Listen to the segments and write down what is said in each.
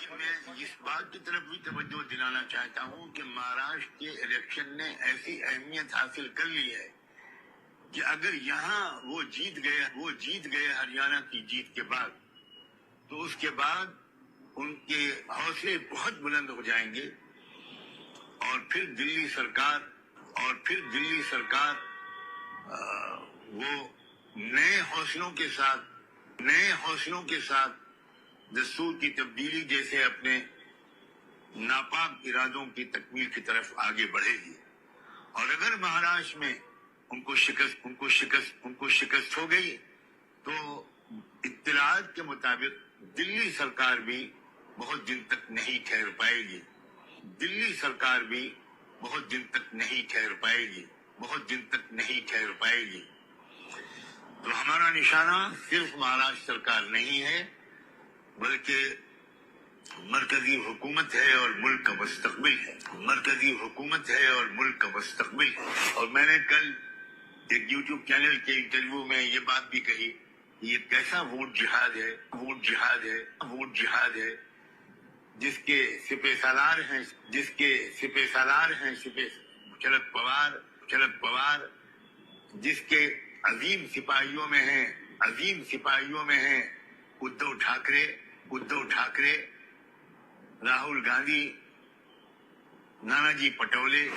لیکن میں اس بات کی طرف بھی توجہ دلانا چاہتا ہوں کہ مہاراشٹر کے الیکشن نے ایسی اہمیت حاصل کر لی ہے کہ اگر یہاں وہ جیت گئے، وہ جیت گئے ہریانہ کی جیت کے بعد، تو اس کے بعد ان کے حوصلے بہت بلند ہو جائیں گے۔ اور پھر دلی سرکار، اور پھر دلی سرکار وہ نئے حوصلوں کے ساتھ، نئے حوصلوں کے ساتھ دستور کی تبدیلی جیسے اپنے ناپاک ارادوں کی تکمیل کی طرف آگے بڑھے گی۔ اور اگر مہاراشٹر میں ان کو شکست، ان کو شکست، ان کو شکست ہو گئی، تو اطلاعات کے مطابق دلی سرکار بھی بہت دن تک نہیں ٹھہر پائے گی۔ دلی سرکار بھی بہت دن تک نہیں ٹھہر پائے گی۔ بہت دن تک نہیں ٹھہر پائے گی۔ تو ہمارا نشانہ صرف مہاراشٹر سرکار نہیں ہے۔ بلکہ مرکزی حکومت ہے اور ملک کا مستقبل ہے۔ مرکزی حکومت ہے اور ملک کا مستقبل ہے۔ اور میں نے کل ایک یوٹیوب چینل کے انٹرویو میں یہ بات بھی کہی کہ یہ کیسا ووٹ جہاد ہے، ووٹ جہاد ہے، ووٹ جہاد ہے۔ جس کے سپہ سالار ہیں، جس کے سپہ سالار ہیں سپہ شرد پوار شرد پوار۔ جس کے عظیم سپاہیوں میں ہیں، عظیم سپاہیوں میں ہیں، ادھو ٹھاکرے۔ ادھو ٹھاکرے راہل گاندھی نانا جی پٹولے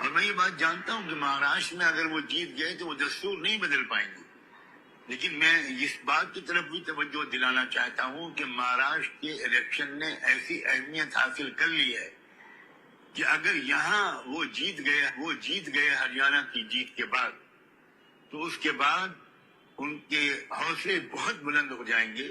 اور میں یہ بات جانتا ہوں کہ مہاراشٹر میں اگر وہ جیت گئے تو وہ دستور نہیں بدل پائیں گے لیکن میں اس بات کی طرف بھی توجہ دلانا چاہتا ہوں کہ مہاراشٹر کے الیکشن نے ایسی اہمیت حاصل کر لی ہے کہ اگر یہاں وہ جیت گئے وہ جیت گئے ہریانہ کی جیت کے بعد تو اس کے بعد ان کے حوصلے بہت بلند ہو جائیں گے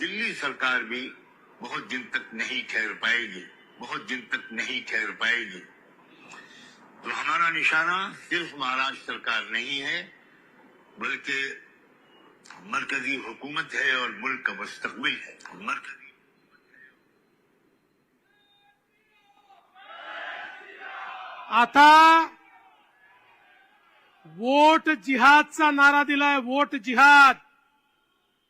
دلی سرکار بھی بہت دن تک نہیں ٹھہر پائے گی، بہت دن تک نہیں ٹھہر پائے گی۔ تو ہمارا نشانہ صرف مہاراج سرکار نہیں ہے، بلکہ مرکزی حکومت ہے اور ملک کا مستقبل ہے۔ مرکزی آتا، ووٹ جہاد سا نعرہ دلائے، ووٹ جہاد۔